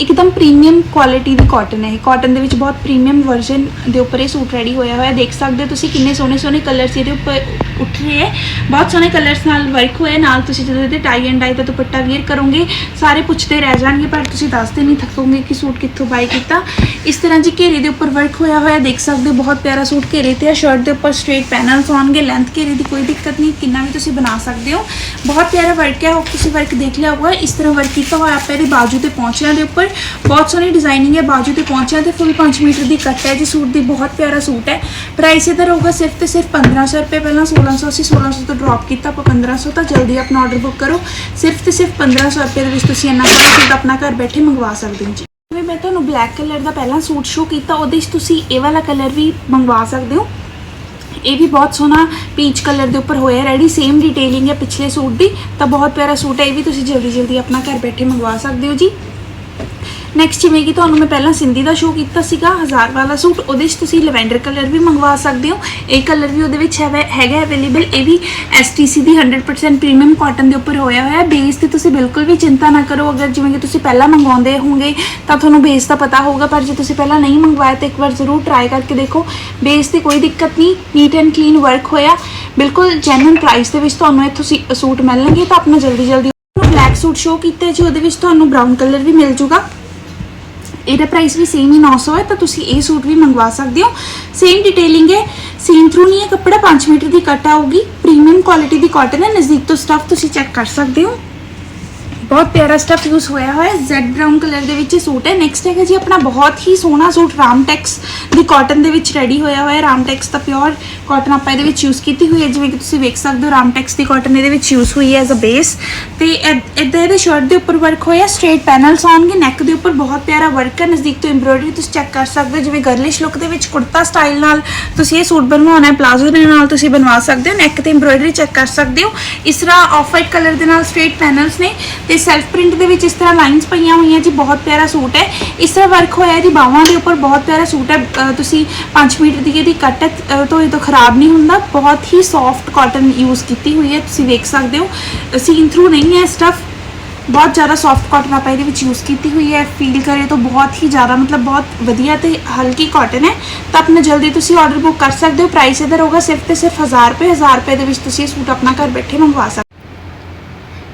ਇੱਕਦਮ ਪ੍ਰੀਮੀਅਮ ਕੁਆਲਿਟੀ ਦੀ ਕਾਟਨ ਹੈ ਇਹ। ਕਾਟਨ ਦੇ ਵਿੱਚ ਬਹੁਤ ਪ੍ਰੀਮੀਅਮ ਵਰਜ਼ਨ ਦੇ ਉੱਪਰ ਇਹ ਸੂਟ ਰੈਡੀ ਹੋਇਆ ਹੋਇਆ। ਦੇਖ ਸਕਦੇ ਹੋ ਤੁਸੀਂ ਕਿੰਨੇ ਸੋਹਣੇ ਸੋਹਣੇ ਕਲਰਸ ਇਹਦੇ ਉੱਪਰ ਉੱਠ ਰਹੇ ਹੈ। ਬਹੁਤ ਸੋਹਣੇ ਕਲਰਸ ਨਾਲ ਵਰਕ ਹੋਇਆ ਨਾਲ ਤੁਸੀਂ ਜਦੋਂ ਇਹਦੇ ਟਾਈ ਐਂਡ ਡਾਈ ਦਾ ਦੁਪੱਟਾ ਵੇਅਰ ਕਰੋਗੇ, ਸਾਰੇ ਪੁੱਛਦੇ ਰਹਿ ਜਾਣਗੇ, ਪਰ ਤੁਸੀਂ ਦੱਸਦੇ ਨਹੀਂ ਥੱਕੋਗੇ ਕਿ ਸੂਟ ਕਿੱਥੋਂ ਬਾਈ ਕੀਤਾ। ਇਸ ਤਰ੍ਹਾਂ ਜੀ ਘੇਰੇ ਦੇ ਉੱਪਰ ਵਰਕ ਹੋਇਆ ਹੋਇਆ। ਦੇਖ ਸਕਦੇ ਹੋ, ਬਹੁਤ ਪਿਆਰਾ ਸੂਟ ਘੇਰੇ ਤੇ ਆ ਸ਼ਰਟ ਦੇ ਉੱਪਰ ਸਟ੍ਰੇਟ ਪੈਨਲਸ ਆਉਣਗੇ। ਲੈਂਥ ਘੇਰੇ ਦੀ ਕੋਈ ਦਿੱਕਤ ਨਹੀਂ, ਕਿੰਨਾ ਵੀ ਤੁਸੀਂ ਬਣਾ ਸਕਦੇ ਹੋ। ਬਹੁਤ ਪਿਆਰਾ ਵਰਕ ਹੈ। ਉਹ ਤੁਸੀਂ ਵਰਕ ਦੇਖ ਲਿਆ ਹੋਊਗਾ। ਇਸ ਤਰ੍ਹਾਂ ਵਰਕ ਕੀਤਾ ਹੋਇਆ ਆਪਾਂ ਇਹਦੇ ਬਾਜੂ ਤੇ ਪਹੁੰਚਿਆਂ ਦੇ ਉੱਪਰ ਬਹੁਤ ਸੋਹਣੀ ਡਿਜ਼ਾਈਨਿੰਗ ਹੈ, ਬਾਜੂ ਤੇ ਪਹੁੰਚਿਆ ਤੇ ਫੁੱਲ 5 ਮੀਟਰ ਦੀ ਕੱਟ ਹੈ। ਜੀ, ਸੂਟ ਦੀ ਬਹੁਤ ਪਿਆਰਾ ਸੂਟ ਹੈ। ਪ੍ਰਾਈਸ ਇਹਦਾ ਰਹੂਗਾ ਸਿਰਫ ਤੇ ਸਿਰਫ 1500 ਰੁਪਏ। ਪਹਿਲਾਂ 1600 ਅਸੀਂ 1600 ਤੋਂ ਡ੍ਰੌਪ ਕੀਤਾ ਆਪਾਂ 1500 ਤਾਂ ਜਲਦੀ ਆਪਣਾ ਆਰਡਰ ਬੁੱਕ ਕਰੋ। ਸਿਰਫ ਤੇ ਸਿਰਫ 1500 ਰੁਪਏ ਦੇ ਵਿੱਚ ਤੁਸੀਂ ਇੰਨਾ ਸੂਟ ਆਪਣਾ ਘਰ ਬੈਠੇ ਮੰਗਵਾ ਸਕਦੇ ਹੋ ਜੀ। ਜਿਵੇਂ ਮੈਂ ਤੁਹਾਨੂੰ ਬਲੈਕ ਕਲਰ ਦਾ ਪਹਿਲਾਂ ਸੂਟ ਸ਼ੋ ਕੀਤਾ, ਉਹਦੇ 'ਚ ਤੁਸੀਂ ਇਹ ਵਾਲਾ ਕਲਰ ਵੀ ਮੰਗਵਾ ਸਕਦੇ ਹੋ। ਇਹ ਵੀ ਬਹੁਤ ਸੋਹਣਾ ਪੀਚ ਕਲਰ ਦੇ ਉੱਪਰ ਹੋਇਆ ਰੈਡੀ ਸੇਮ ਡਿਟੇਲਿੰਗ ਹੈ ਪਿਛਲੇ ਸੂਟ ਦੀ। ਤਾਂ ਬਹੁਤ ਪਿਆਰਾ ਸੂਟ ਹੈ, ਇਹ ਵੀ ਤੁਸੀਂ ਜਲਦੀ ਜਲਦੀ ਆਪਣਾ ਘਰ ਬੈਠੇ ਮੰਗਵਾ ਸਕਦੇ ਹੋ ਜੀ। ਨੈਕਸਟ ਜਿਵੇਂ ਕਿ ਤੁਹਾਨੂੰ ਮੈਂ ਪਹਿਲਾਂ ਸਿੰਧੀ ਦਾ ਸ਼ੋਅ ਕੀਤਾ ਸੀਗਾ, ਹਜ਼ਾਰ ਵਾਲਾ ਸੂਟ, ਉਹਦੇ 'ਚ ਤੁਸੀਂ ਲੈਵੈਂਡਰ ਕਲਰ ਵੀ ਮੰਗਵਾ ਸਕਦੇ ਹੋ। ਇਹ ਕਲਰ ਵੀ ਉਹਦੇ ਵਿੱਚ ਹੈਗਾ ਹੈਗਾ ਅਵੇਲੇਬਲ ਇਹ ਵੀ STC ਦੀ 100% ਪ੍ਰੀਮੀਅਮ ਕਾਟਨ ਦੇ ਉੱਪਰ ਹੋਇਆ ਹੋਇਆ। ਬੇਸ ਤੇ ਤੁਸੀਂ ਬਿਲਕੁਲ ਵੀ ਚਿੰਤਾ ਨਾ ਕਰੋ, ਅਗਰ ਜਿਵੇਂ ਕਿ ਤੁਸੀਂ ਪਹਿਲਾਂ ਮੰਗਵਾਉਂਦੇ ਹੋਗੇ ਤਾਂ ਤੁਹਾਨੂੰ ਬੇਸ ਦਾ ਪਤਾ ਹੋਊਗਾ, ਪਰ ਜੇ ਤੁਸੀਂ ਪਹਿਲਾਂ ਨਹੀਂ ਮੰਗਵਾਇਆ, ਤਾਂ ਇੱਕ ਵਾਰ ਜ਼ਰੂਰ ਟਰਾਈ ਕਰਕੇ ਦੇਖੋ। ਬੇਸ ਤੇ ਕੋਈ ਦਿੱਕਤ ਨਹੀਂ ਨੀਟ ਐਂਡ ਕਲੀਨ ਵਰਕ ਹੋਇਆ। ਬਿਲਕੁਲ ਜੈਨੂਇਨ ਪ੍ਰਾਈਸ ਦੇ ਵਿੱਚ ਤੁਹਾਨੂੰ ਇੱਥੋਂ ਸੀ- ਸੂਟ ਮਿਲਣਗੇ, ਤਾਂ ਆਪਣਾ ਜਲਦੀ ਜਲਦੀ ਬਲੈਕ ਸੂਟ ਸ਼ੋਅ ਕੀਤਾ, ਜੀ ਉਹਦੇ ਵਿੱਚ ਤੁਹਾਨੂੰ ਬ੍ਰਾਊਨ ਕਲਰ ਵੀ ਮਿਲ ਜੂਗਾ। ਇਹਦਾ ਪ੍ਰਾਈਸ ਵੀ ਸੇਮ ਹੀ 900 ਹੈ, ਤਾਂ ਤੁਸੀਂ ਇਹ ਸੂਟ ਵੀ ਮੰਗਵਾ ਸਕਦੇ ਹੋ। ਸੇਮ ਡਿਟੇਲਿੰਗ ਹੈ ਸੀਨ ਥਰੂ ਨਹੀਂ ਹੈ, ਕੱਪੜਾ 5 ਮੀਟਰ ਦੀ ਕੱਟ ਆਊਗੀ। ਪ੍ਰੀਮੀਅਮ ਕੁਆਲਿਟੀ ਦੀ ਕਾਟਨ ਹੈ, ਨਜ਼ਦੀਕ ਤੋਂ ਸਟਫ ਤੁਸੀਂ ਚੈੱਕ ਕਰ ਸਕਦੇ ਹੋ। ਬਹੁਤ ਪਿਆਰਾ ਸਟਫ ਯੂਜ਼ ਹੋਇਆ ਹੋਇਆ ਹੈ। ਜ਼ੈਡ ਬ੍ਰਾਊਨ ਕਲਰ ਦੇ ਵਿੱਚ ਸੂਟ ਹੈ। ਨੈਕਸਟ ਹੈਗਾ ਜੀ ਆਪਣਾ ਬਹੁਤ ਹੀ ਸੋਹਣਾ ਸੂਟ ਰਾਮਟੈਕਸ ਦੀ ਕਾਟਨ ਦੇ ਵਿੱਚ ਰੈਡੀ ਹੋਇਆ ਹੋਇਆ ਰਾਮਟੈਕਸ ਦਾ ਪਿਓਰ ਕਾਟਨ ਆਪਾਂ ਇਹਦੇ ਵਿੱਚ ਯੂਜ਼ ਕੀਤੀ ਹੋਈ ਹੈ। ਜਿਵੇਂ ਕਿ ਤੁਸੀਂ ਵੇਖ ਸਕਦੇ ਹੋ ਰਾਮਟੈਕਸ ਦੀ ਕਾਟਨ ਇਹਦੇ ਵਿੱਚ ਯੂਜ਼ ਹੋਈ ਹੈ ਐਜ਼ ਅ ਬੇਸ ਤੇ ਇਦਾਂ ਇਹਦੇ ਸ਼ਰਟ ਦੇ ਉੱਪਰ ਵਰਕ ਹੋਇਆ ਸਟ੍ਰੇਟ ਪੈਨਲਸ ਆਉਣਗੇ। ਨੈਕ ਦੇ ਉੱਪਰ ਬਹੁਤ ਪਿਆਰਾ ਵਰਕ ਹੈ। ਨਜ਼ਦੀਕ ਤੋਂ ਐਮਬ੍ਰੋਇਡਰੀ ਤੁਸੀਂ ਚੈੱਕ ਕਰ ਸਕਦੇ ਹੋ। ਜਿਵੇਂ ਗਰਲਿਸ਼ ਲੁੱਕ ਦੇ ਵਿੱਚ ਕੁੜਤਾ ਸਟਾਈਲ ਨਾਲ ਤੁਸੀਂ ਇਹ ਸੂਟ ਬਣਵਾਉਣਾ ਹੈ। ਪਲਾਜ਼ੋ ਦੇ ਨਾਲ ਤੁਸੀਂ ਬਣਵਾ ਸਕਦੇ ਹੋ। ਨੈਕ ਤੇ ਐਮਬ੍ਰੋਇਡਰੀ ਚੈੱਕ ਕਰ ਸਕਦੇ ਹੋ। ਇਸ ਤਰ੍ਹਾਂ ਆਫ ਵਾਈਟ ਕਲਰ ਦੇ ਨਾਲ ਸਟ੍ਰੇਟ ਪੈਨਲਸ ਨੇ। ਤੇ ਸੈਲਫ ਪ੍ਰਿੰਟ ਦੇ ਵਿੱਚ ਇਸ ਤਰ੍ਹਾਂ ਲਾਈਨਸ ਪਈਆਂ ਹੋਈਆਂ ਜੀ, ਬਹੁਤ ਪਿਆਰਾ ਸੂਟ ਹੈ। ਇਸ ਤਰ੍ਹਾਂ ਵਰਕ ਹੋਇਆ ਜੀ, ਬਾਹਾਂ ਦੇ ਉੱਪਰ ਬਹੁਤ ਪਿਆਰਾ ਸੂਟ ਹੈ। ਤੁਸੀਂ 5 ਮੀਟਰ ਦੀ ਇਹਦੀ ਕੱਟ ਹੈ ਤੋਂ ਇਹ ਤੋਂ ਖਰਾਬ ਨਹੀਂ ਹੁੰਦਾ। ਬਹੁਤ ਹੀ ਸੌਫਟ ਕਾਟਨ ਯੂਜ਼ ਕੀਤੀ ਹੋਈ ਹੈ, ਤੁਸੀਂ ਵੇਖ ਸਕਦੇ ਹੋ। ਸੀਨ ਥਰੂ ਨਹੀਂ ਹੈ ਸਟਫ ਬਹੁਤ ਜ਼ਿਆਦਾ ਸੌਫਟ ਕਾਟਨ ਆਪਾਂ ਇਹਦੇ ਵਿੱਚ ਯੂਜ਼ ਕੀਤੀ ਹੋਈ ਹੈ। ਫੀਲ ਕਰੇ ਤਾਂ ਬਹੁਤ ਹੀ ਜ਼ਿਆਦਾ, ਮਤਲਬ ਬਹੁਤ ਵਧੀਆ ਤੇ ਹਲਕੀ ਕਾਟਨ ਹੈ। ਤਾਂ ਆਪਣਾ ਜਲਦੀ ਤੁਸੀਂ ਆਰਡਰ ਬੁੱਕ ਕਰ ਸਕਦੇ ਹੋ। ਪ੍ਰਾਈਸ ਇਹਦਾ ਰਹੂਗਾ ਸਿਰਫ ਤੇ ਸਿਰਫ 1000 ਰੁਪਏ 1000 ਰੁਪਏ ਦੇ ਵਿੱਚ ਤੁਸੀਂ ਇਹ ਸੂਟ ਆਪਣਾ ਘਰ ਬੈਠੇ ਮੰਗਵਾ ਸਕਦੇ ਹੋ।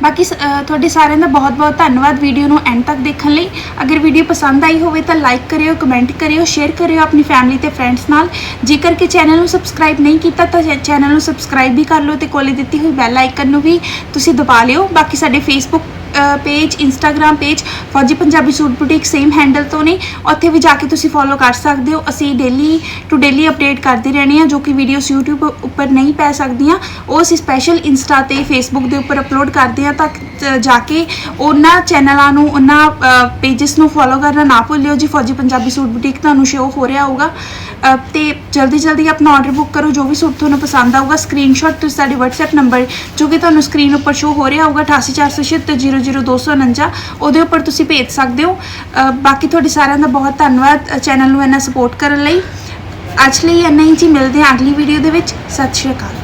ਬਾਕੀ ਸ- ਅਹ ਤੁਹਾਡੇ ਸਾਰਿਆਂ ਦਾ ਬਹੁਤ-ਬਹੁਤ ਧੰਨਵਾਦ ਵੀਡੀਓ ਨੂੰ ਐਂਡ ਤੱਕ ਦੇਖਣ ਲਈ। ਅਗਰ ਵੀਡੀਓ ਪਸੰਦ ਆਈ ਹੋਵੇ ਤਾਂ ਲਾਈਕ ਕਰਿਓ ਕਮੈਂਟ ਕਰਿਓ ਸ਼ੇਅਰ ਕਰਿਓ ਆਪਣੀ ਫੈਮਿਲੀ ਤੇ ਫਰੈਂਡਸ ਨਾਲ। ਜੇਕਰ ਕਿ ਚੈਨਲ ਨੂੰ ਸਬਸਕ੍ਰਾਈਬ ਨਹੀਂ ਕੀਤਾ ਤਾਂ ਚੈ ਚੈਨਲ ਨੂੰ ਸਬਸਕ੍ਰਾਈਬ ਵੀ ਕਰ ਲਓ ਤੇ ਕੋਲੇ ਦਿੱਤੀ ਹੋਈ ਬੈਲ ਆਈਕਨ ਨੂੰ ਵੀ ਤੁਸੀਂ ਦਬਾ ਲਿਓ। ਬਾਕੀ ਸਾਡੇ Facebook page Instagram page Fauji Punjabi suit boutique same handle ਤੋਂ ਨੇ। ਉੱਥੇ ਵੀ ਜਾ ਕੇ ਤੁਸੀਂ ਫੋਲੋ ਕਰ ਸਕਦੇ ਹੋ। ਅਸੀਂ ਡੇਲੀ ਟੂ ਡੇਲੀ ਅਪਡੇਟ ਕਰਦੇ ਰਹਿੰਦੇ ਹਾਂ ਜੋ ਕਿ ਵੀਡੀਓਜ਼ YouTube ਉੱਪਰ ਨਹੀਂ ਪੈ ਸਕਦੀਆਂ। ਉਹ ਅਸੀਂ ਸਪੈਸ਼ਲ ਇੰਸਟਾ ਤੇ ਫੇਸਬੁੱਕ ਦੇ ਉੱਪਰ ਅਪਲੋਡ ਕਰਦੇ ਹਾਂ ਤਾਂ ਜਾ ਕੇ ਉਹਨਾਂ ਚੈਨਲਾਂ ਨੂੰ ਉਹਨਾਂ ਪੇजेस ਨੂੰ ਫੋਲੋ ਕਰਨਾ ਨਾ ਭੁੱਲਿਓ। ਜੀ ਫੌਜੀ ਪੰਜਾਬੀ ਸੂਟ ਬੁਟੀਕ ਤੁਹਾਨੂੰ ਸ਼ੋ ਹੋ ਰਿਹਾ ਹੋਊਗਾ ਅ, ਤੇ ਜਲਦੀ ਜਲਦੀ ਆਪਣਾ ਆਰਡਰ ਬੁੱਕ ਕਰੋ। ਜੋ ਵੀ ਸੂਟ ਤੁਹਾਨੂੰ ਪਸੰਦ ਆਊਗਾ ਸਕਰੀਨਸ਼ਾਟ ਤੁਸੀਂ ਸਾਡੇ WhatsApp ਨੰਬਰ ਜੋ ਕਿ ਤੁਹਾਨੂੰ ਸਕਰੀਨ ਉੱਪਰ ਸ਼ੋ ਹੋ ਰਿਹਾ ਹੋਊਗਾ 8846700249 ਉਹਦੇ ਉੱਪਰ ਤੁਸੀਂ ਭੇਜ ਸਕਦੇ ਹੋ। ਬਾਕੀ ਤੁਹਾਡੇ ਸਾਰਿਆਂ ਦਾ ਬਹੁਤ ਧੰਨਵਾਦ ਚੈਨਲ ਨੂੰ ਇੰਨਾ ਸਪੋਰਟ ਕਰਨ ਲਈ। ਅੱਜ ਲਈ ਇੰਨਾ ਹੀ ਜੀ, ਮਿਲਦੇ ਹਾਂ ਅਗਲੀ ਵੀਡੀਓ ਦੇ ਵਿੱਚ। ਸਤਿ ਸ਼੍ਰੀ ਅਕਾਲ।